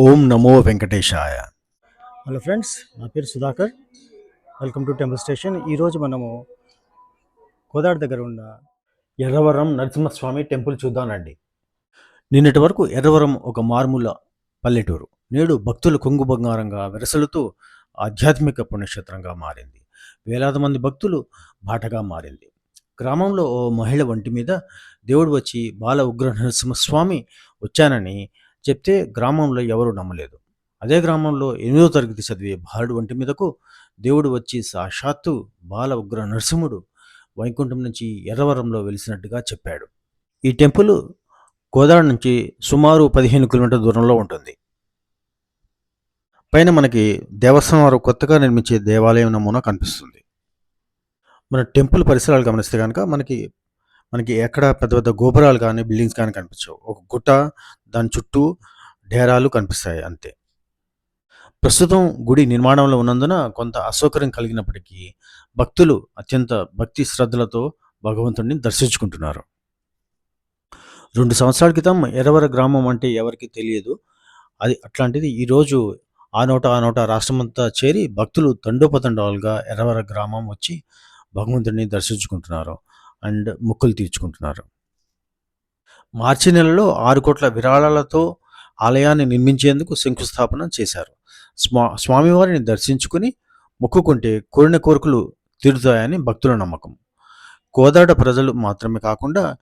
ఓం నమో వెంకటేశాయ. Hello friends నా పేరు Sudhakar. Welcome to temple station. ఈరోజు మనము కోదాడ దగ్గర ఉన్న ఎర్రవరం నరసింహస్వామి టెంపుల్ చూద్దానండి నిన్నటి వరకు ఎర్రవరం ఒక మారుమూల పల్లెటూరు. నేడు భక్తులు కొంగు బంగారంగా విరసలుతూ ఆధ్యాత్మిక పుణ్యక్షేత్రంగా మారింది. వేలాది మంది భక్తులు బాటగా మారింది. గ్రామంలో ఓ మహిళ వంటి మీద దేవుడు వచ్చి బాల ఉగ్ర నరసింహస్వామి వచ్చానని చెప్తే గ్రామంలో ఎవరూ నమ్మలేదు. అదే గ్రామంలో ఎనిమిదో తరగతి చదివే బాలుడు వంటి మీదకు దేవుడు వచ్చి సాక్షాత్తు బాల ఉగ్ర నరసింహుడు వైకుంఠం నుంచి ఎర్రవరంలో వెలిసినట్టుగా చెప్పాడు. ఈ టెంపుల్ గోదావరి నుంచి సుమారు పదిహేను కిలోమీటర్ల దూరంలో ఉంటుంది. పైన మనకి దేవస్థానం వారు కొత్తగా నిర్మించే దేవాలయం నమూనా కనిపిస్తుంది. మన టెంపుల్ పరిసరాలు గమనిస్తే కనుక మనకి మనకి ఎక్కడ పెద్ద పెద్ద గోపురాలు కానీ బిల్డింగ్స్ కానీ కనిపించవు. ఒక గుట్ట దాని చుట్టూ డేరాలు కనిపిస్తాయి అంతే. ప్రస్తుతం గుడి నిర్మాణంలో ఉన్నందున కొంత అసౌకర్యం కలిగినప్పటికీ భక్తులు అత్యంత భక్తి శ్రద్ధలతో భగవంతుడిని దర్శించుకుంటున్నారు. రెండు సంవత్సరాల క్రితం ఎరవర గ్రామం అంటే ఎవరికి తెలియదు. అది అట్లాంటిది ఈరోజు ఆ నోట ఆ నోట రాష్ట్రమంతా చేరి భక్తులు తండోపతండాలుగా ఎరవర గ్రామం వచ్చి భగవంతుడిని దర్శించుకుంటున్నారు. అండ్ మొక్కులు తీర్చుకుంటున్నారు. మార్చి నెలలో ఆరు కోట్ల విరాళాలతో ఆలయాన్ని నిర్మించేందుకు శంకుస్థాపన చేశారు. స్వా స్వామివారిని దర్శించుకుని మొక్కుకుంటే కోరిన కోరికలు తీరుతాయని భక్తుల నమ్మకం. కోదాడ ప్రజలు మాత్రమే కాకుండా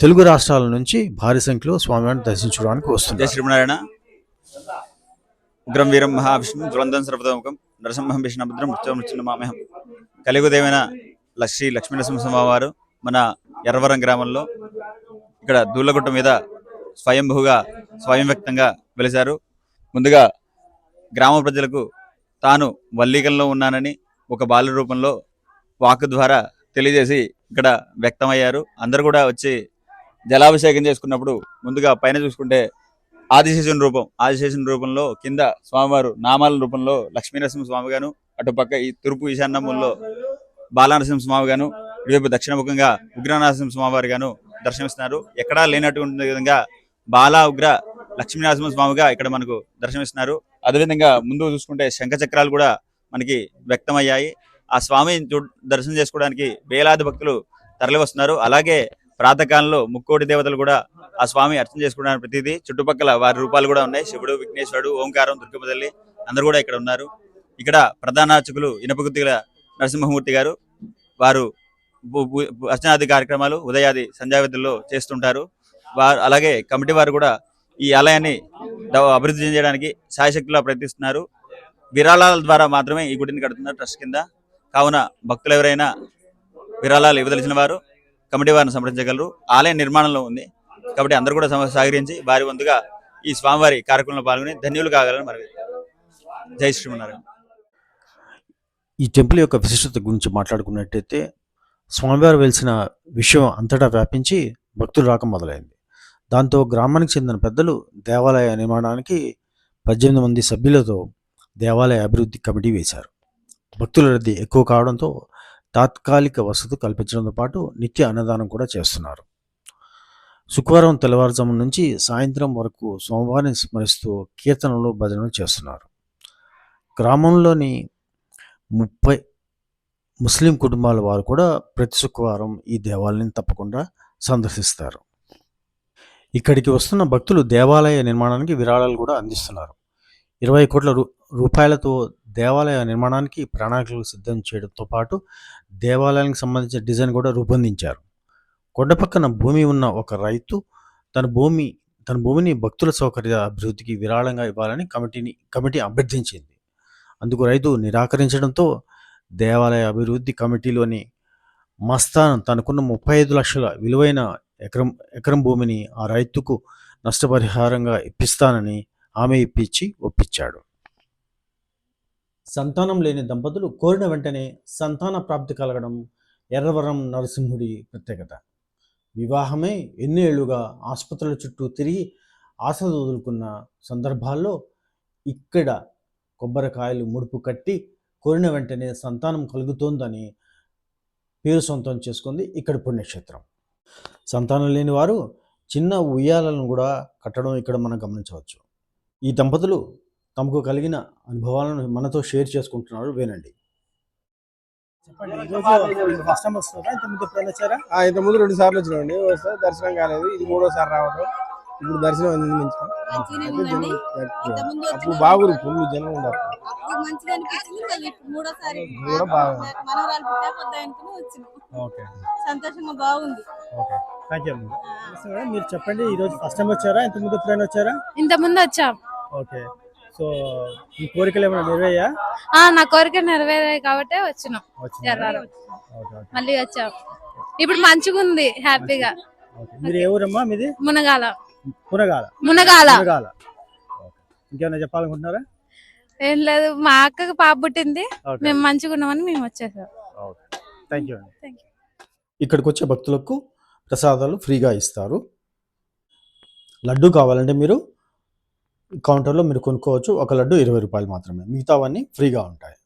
తెలుగు రాష్ట్రాల నుంచి భారీ సంఖ్యలో స్వామివారిని దర్శించడానికి వస్తుంది శ్రీనారాయణ శ్రీమనారాయణ ఉగ్రం వీరం మహావిష్ణు జ్వలంతం సర్వతముఖం నరసింహం విష్ణుభద్రం మృత్యుమృత్యున్న మామేహం. కలిగుదేవైన శ్రీ లక్ష్మీనరసింహ వారు మన ఎర్రవరం గ్రామంలో ఇక్కడ దూలగుట్ట మీద స్వయంభూగా స్వయం వ్యక్తంగా వెలిశారు. ముందుగా గ్రామ ప్రజలకు తాను వల్లీకంలో ఉన్నానని ఒక బాల రూపంలో వాక్ ద్వారా తెలియజేసి ఇక్కడ వ్యక్తమయ్యారు. అందరు కూడా వచ్చి జలాభిషేకం చేసుకున్నప్పుడు ముందుగా పైన చూసుకుంటే ఆదిశేషుని రూపం ఆదిశేషుని రూపంలో కింద స్వామివారు నామాల రూపంలో లక్ష్మీనరసింహ స్వామి గాను అటుపక్క ఈ తూర్పు ఈశాన్యముల్లో బాలనరసింహ స్వామి గాను ఇటువైపు దక్షిణముఖంగా ఉగ్రనరసింహ స్వామి గాను దర్శనమిస్తున్నారు. ఎక్కడా లేనటువంటి విధంగా బాల ఉగ్ర లక్ష్మీనరసింహ స్వామిగా ఇక్కడ మనకు దర్శనమిస్తున్నారు. అదేవిధంగా ముందు చూసుకుంటే శంఖ చక్రాలు కూడా మనకి వ్యక్తమయ్యాయి. ఆ స్వామి దర్శనం చేసుకోవడానికి వేలాది భక్తులు తరలి వస్తున్నారు అలాగే ప్రాతకాలంలో ముక్కోటి దేవతలు కూడా ఆ స్వామి అర్చన చేసుకోవడానికి ప్రతిదీ. చుట్టుపక్కల వారి రూపాలు కూడా ఉన్నాయి. శివుడు విఘ్నేశ్వరుడు ఓంకారం దుర్గమ్మ తల్లి అందరూ కూడా ఇక్కడ ఉన్నారు. ఇక్కడ ప్రధాన అర్చకులు ఇనపగుత్తిగల నరసింహమూర్తి గారు. వారు అర్చనాది కార్యక్రమాలు ఉదయాది సంధ్యావిధుల్లో చేస్తుంటారు. వారు అలాగే కమిటీ వారు కూడా ఈ ఆలయాన్ని అభివృద్ధి చేయడానికి సాయశక్తిలో ప్రయత్నిస్తున్నారు. విరాళాల ద్వారా మాత్రమే ఈ గుడిని కడుతున్నారు ట్రస్ట్ కింద. కావున భక్తులు ఎవరైనా విరాళాలు ఇవ్వదలిచిన వారు కమిటీ వారిని సంప్రదించగలరు ఆలయ నిర్మాణంలో ఉంది. కాబట్టి అందరూ కూడా సహకరించి వారి వంతుగా ఈ స్వామివారి కార్యక్రమంలో పాల్గొని ధన్యులు కాగలని మరి జై శ్రీమన్నారాయణ. ఈ టెంపుల్ యొక్క విశిష్టత గురించి మాట్లాడుకున్నట్టయితే స్వామివారు వెలిసిన విషయం అంతటా వ్యాపించి భక్తులు రాక మొదలైంది. దాంతో గ్రామానికి చెందిన పెద్దలు దేవాలయ నిర్మాణానికి పద్దెనిమిది మంది సభ్యులతో దేవాలయ అభివృద్ధి కమిటీ వేశారు. భక్తుల రద్దీ ఎక్కువ కావడంతో తాత్కాలిక వసతి కల్పించడంతో పాటు నిత్య అన్నదానం కూడా చేస్తున్నారు. శుక్రవారం తెల్లవారుజాము నుంచి సాయంత్రం వరకు సోమవారిని స్మరిస్తూ కీర్తనలు భజనలు చేస్తున్నారు. గ్రామంలోని ముప్పై ముస్లిం కుటుంబాల వారు కూడా ప్రతి శుక్రవారం ఈ దేవాలయాన్ని తప్పకుండా సందర్శిస్తారు. ఇక్కడికి వస్తున్న భక్తులు దేవాలయ నిర్మాణానికి విరాళాలు కూడా అందిస్తున్నారు. ఇరవై కోట్ల రూ రూపాయలతో దేవాలయ నిర్మాణానికి ప్రణాళికలు సిద్ధం చేయడంతో పాటు దేవాలయానికి సంబంధించిన డిజైన్ కూడా రూపొందించారు. కొండ పక్కన భూమి ఉన్న ఒక రైతు తన భూమి తన భూమిని భక్తుల సౌకర్య అభివృద్ధికి విరాళంగా ఇవ్వాలని కమిటీని కమిటీ అభ్యర్థించింది. అందుకు రైతు నిరాకరించడంతో దేవాలయ అభివృద్ధి కమిటీలోని మస్తాన్ తనకున్న ముప్పై ఐదు లక్షల విలువైన ఎకరం ఎకరం భూమిని ఆ రైతుకు నష్టపరిహారంగా ఇప్పిస్తానని ఆమె ఇప్పించి ఒప్పించాడు. సంతానం లేని దంపతులు కోరిన వెంటనే సంతాన ప్రాప్తి కలగడం ఎర్రవరం నరసింహుడి ప్రత్యేకత. వివాహమే ఎన్ని ఏళ్ళుగా ఆసుపత్రుల చుట్టూ తిరిగి ఆశ వదులుకున్న సందర్భాల్లో ఇక్కడ కొబ్బరికాయలు ముడుపు కట్టి కోరిన వెంటనే సంతానం కలుగుతోందని పేరు సొంతం చేసుకుంది ఇక్కడ పుణ్యక్షేత్రం. సంతానం లేని వారు చిన్న ఉయ్యాలను కూడా కట్టడం ఇక్కడ మనం గమనించవచ్చు. ఈ దంపతులు తమకు కలిగిన అనుభవాలను మనతో షేర్ చేసుకుంటున్నారు వినండి. చెప్పండి ఈరోజు ఫస్ట్ టైం వస్తుందా? ఇంత ముందు ఎప్పుడైనా వచ్చారా? ఆ, ఇంత ముందు రెండు సార్లు వచ్చినామండి. వస్తే దర్శనం కాలేదు. ఇది మూడోసారి రావడం ఇప్పుడు దర్శనం మంచిగా అప్పుడు వచ్చిన బాగుంది ఫుల్ జనం కూడా ఓకే. సంతోషంగా బాగుంది. ఓకే. థ్యాంక్ యూ మీరు చెప్పండి ఈరోజు ఫస్ట్ టైం వచ్చారా? ఇంత ముందు ఎప్పుడైనా వచ్చారా? ఇంత ముందు వచ్చాం. ఓకే. సో ఈ కోరికలు ఏమైనా నెరవేయా ఆ నా కోరిక నెరవేరాయి కాబట్టి వచ్చినాం. మళ్ళీ వచ్చాం. ఇప్పుడు మంచిగా ఉంది హ్యాపీగా ఓకే. మీరు ఏ ఊరమ్మా మీది? మునగాల. మునగాల. పునగాల ఓకే. ఇంకేమైనా చెప్పాలనుకుంటున్నారా? ఏం లేదు మా అక్కకి పాప పుట్టింది. మేము మంచిగా ఉన్నామని మేము వచ్చేసాం. థ్యాంక్ యూ అండి థ్యాంక్ యూ ఇక్కడికి వచ్చే భక్తులకు ప్రసాదాలు ఫ్రీగా ఇస్తారు. లడ్డు కావాలంటే మీరు కౌంటర్లో మీరు కొనుక్కోవచ్చు. ఒక లడ్డు ఇరవై రూపాయలు మాత్రమే. మిగతావన్నీ ఫ్రీగా ఉంటాయి.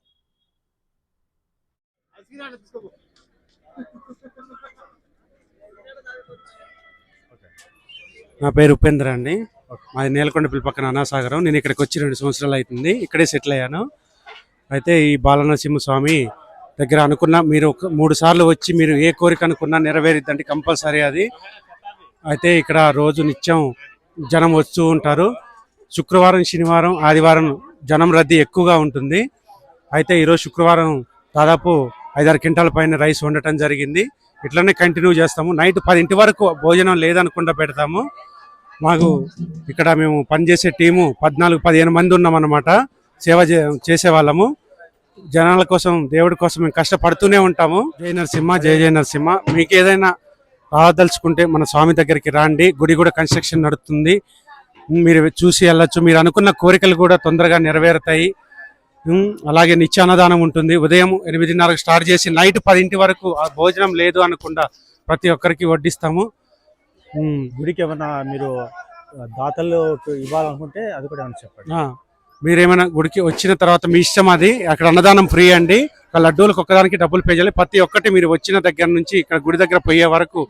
నా పేరు ఉపేంద్ర అండి. మాది నేలకొండపల్లి పక్కన అనాసాగరం నేను ఇక్కడికి వచ్చి రెండు సంవత్సరాలు అవుతుంది. ఇక్కడే సెటిల్ అయ్యాను. అయితే ఈ బాలనరసింహ స్వామి దగ్గర అనుకున్న మీరు మూడు సార్లు వచ్చి మీరు ఏ కోరిక అనుకున్నా నెరవేరిద్దండి కంపల్సరీ అది. అయితే ఇక్కడ రోజు నిత్యం జనం వస్తూ ఉంటారు. శుక్రవారం శనివారం ఆదివారం జనం రద్దీ ఎక్కువగా ఉంటుంది. అయితే ఈరోజు శుక్రవారం దాదాపు ఐదారు క్వింటాల పైన రైస్ వండటం జరిగింది. ఇట్లనే కంటిన్యూ చేస్తాము. నైట్ పదింటి వరకు భోజనం లేదనకుండా పెడతాము. మాకు ఇక్కడ మేము పనిచేసే టీము పద్నాలుగు పదిహేను మంది ఉన్నామన్నమాట. సేవ చే- జనాల కోసం దేవుడి కోసం మేము కష్టపడుతూనే ఉంటాము. జయ నరసింహ జయ జయ నరసింహ. మీకు ఏదైనా రావదలుచుకుంటే మన స్వామి దగ్గరికి రాండి. గుడి కూడా కన్స్ట్రక్షన్ నడుస్తుంది మీరు చూసి వెళ్ళచ్చు. మీరు అనుకున్న కోరికలు కూడా తొందరగా నెరవేరుతాయి. అలాగే నిత్య అన్నదానం ఉంటుంది. ఉదయం ఎనిమిదిన్నరకు స్టార్ట్ చేసి నైట్ పదింటి వరకు భోజనం లేదు అనకుండా ప్రతి ఒక్కరికి వడ్డిస్తాము. గుడికి ఏమైనా మీరు దాతలు ఇవ్వాలనుకుంటే అది కూడా ఏమైనా చెప్పండి. మీరేమైనా గుడికి వచ్చిన తర్వాత మీ ఇష్టం అది అక్కడ అన్నదానం ఫ్రీ అండి. ఒక లడ్డూలకు ఒక్కదానికి డబ్బులు పే చేయాలి. ప్రతి ఒక్కటి మీరు వచ్చిన దగ్గర నుంచి ఇక్కడ గుడి దగ్గర పోయే వరకు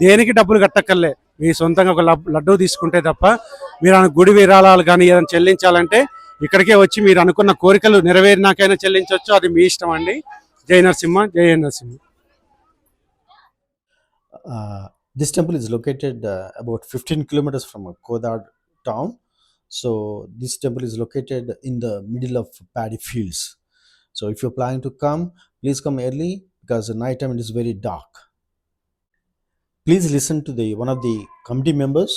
దేనికి డబ్బులు కట్టక్కర్లే. మీ సొంతంగా ఒక లడ్డూ తీసుకుంటే తప్ప మీరు గుడి విరాళాలు కానీ ఏదైనా చెల్లించాలంటే ఇక్కడికే వచ్చి మీరు అనుకున్న కోరికలు నెరవేరినాకైనా చెల్లించవచ్చు అది మీ ఇష్టం అండి. జై నరసింహ జయ Narasimha. This temple is located about fifteen kilometres from Kodad town so this temple is located in the middle of paddy fields so if you plan to come please come early because night time it is very dark please listen to the one of the committee members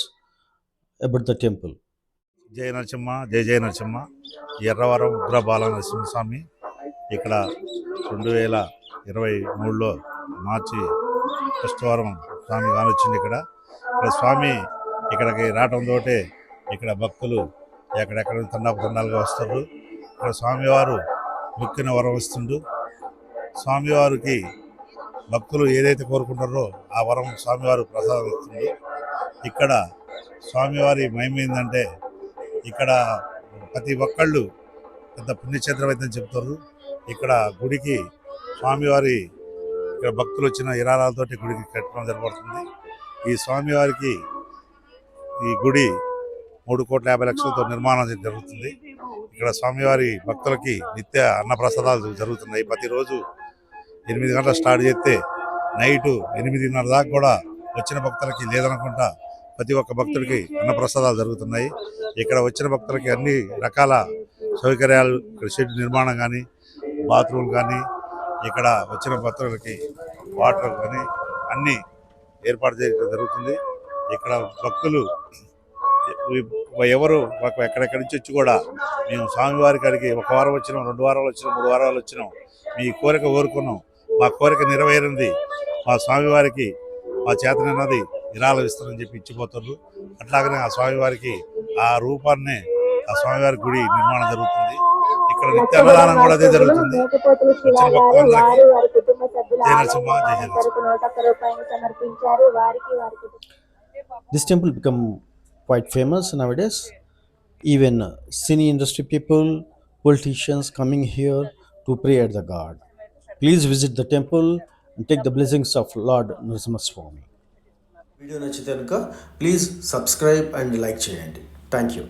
about the temple జయ నరసింహ జయ జయ నరసింహ ఎర్రవరం ఉగ్ర బాల నరసింహస్వామి. ఇక్కడ రెండు వేల ఇరవై మూడులో మార్చి first వారం స్వామి కానొచ్చింది ఇక్కడ. ఇక్కడ స్వామి ఇక్కడికి తోటే ఇక్కడ భక్తులు ఎక్కడెక్కడ నుంచి తండాపు తండాలుగా వస్తారు. ఇక్కడ స్వామివారు మొక్కిన వరం ఇస్తుండు స్వామివారికి భక్తులు ఏదైతే కోరుకుంటారో ఆ వరం స్వామివారు ప్రసాదం ఇస్తుంది ఇక్కడ స్వామివారి మహిమ ఏంటంటే ఇక్కడ ప్రతి ఒక్కళ్ళు పెద్ద పుణ్యక్షేత్రం అయితే చెప్తారు ఇక్కడ గుడికి స్వామివారి ఇక్కడ భక్తులు వచ్చిన ఇరాలతోటి గుడికి కట్టడం జరగబడుతుంది. ఈ స్వామివారికి ఈ గుడి మూడు కోట్ల యాభై లక్షలతో నిర్మాణం జరుగుతుంది. ఇక్కడ స్వామివారి భక్తులకి నిత్య అన్నప్రసాదాలు జరుగుతున్నాయి. ప్రతిరోజు ఎనిమిది గంటల స్టార్ట్ చేస్తే నైటు ఎనిమిదిన్నర దాకా కూడా వచ్చిన భక్తులకి లేదనుకుంటా ప్రతి ఒక్క భక్తుడికి అన్నప్రసాదాలు జరుగుతున్నాయి. ఇక్కడ వచ్చిన భక్తులకి అన్ని రకాల సౌకర్యాలు ఇక్కడ షెడ్ నిర్మాణం కానీ బాత్రూమ్ కానీ ఇక్కడ వచ్చిన భక్తులకి వాటర్ కానీ అన్నీ ఏర్పాటు చేయడం జరుగుతుంది. ఇక్కడ భక్తులు ఎవరు మాకు ఎక్కడెక్కడి నుంచి వచ్చి కూడా మేము స్వామివారి కాడికి ఒక వారం వచ్చినాం రెండు వారాలు వచ్చినాం మూడు వారాలు వచ్చినాం. మీ కోరిక కోరుకున్నాం. మా కోరిక నెరవేరింది. మా స్వామివారికి మా చేతనన్నది ఇరాలు ఇస్తానని చెప్పి ఇచ్చిపోతున్నారు. అట్లాగనే ఆ స్వామివారికి ఆ రూపాన్ని ఆ స్వామివారి గుడి నిర్మాణం జరుగుతుంది. ఇక్కడ నిత్య ప్రధానం కూడా అదే జరుగుతుంది. This temple become quite famous nowadays even cine industry people politicians coming here to pray at the god please visit the temple and take the blessings of Lord Narasimhaswamy video నచ్చితే కనుక ప్లీజ్ సబ్స్క్రైబ్ అండ్ లైక్ చేయండి. Thank you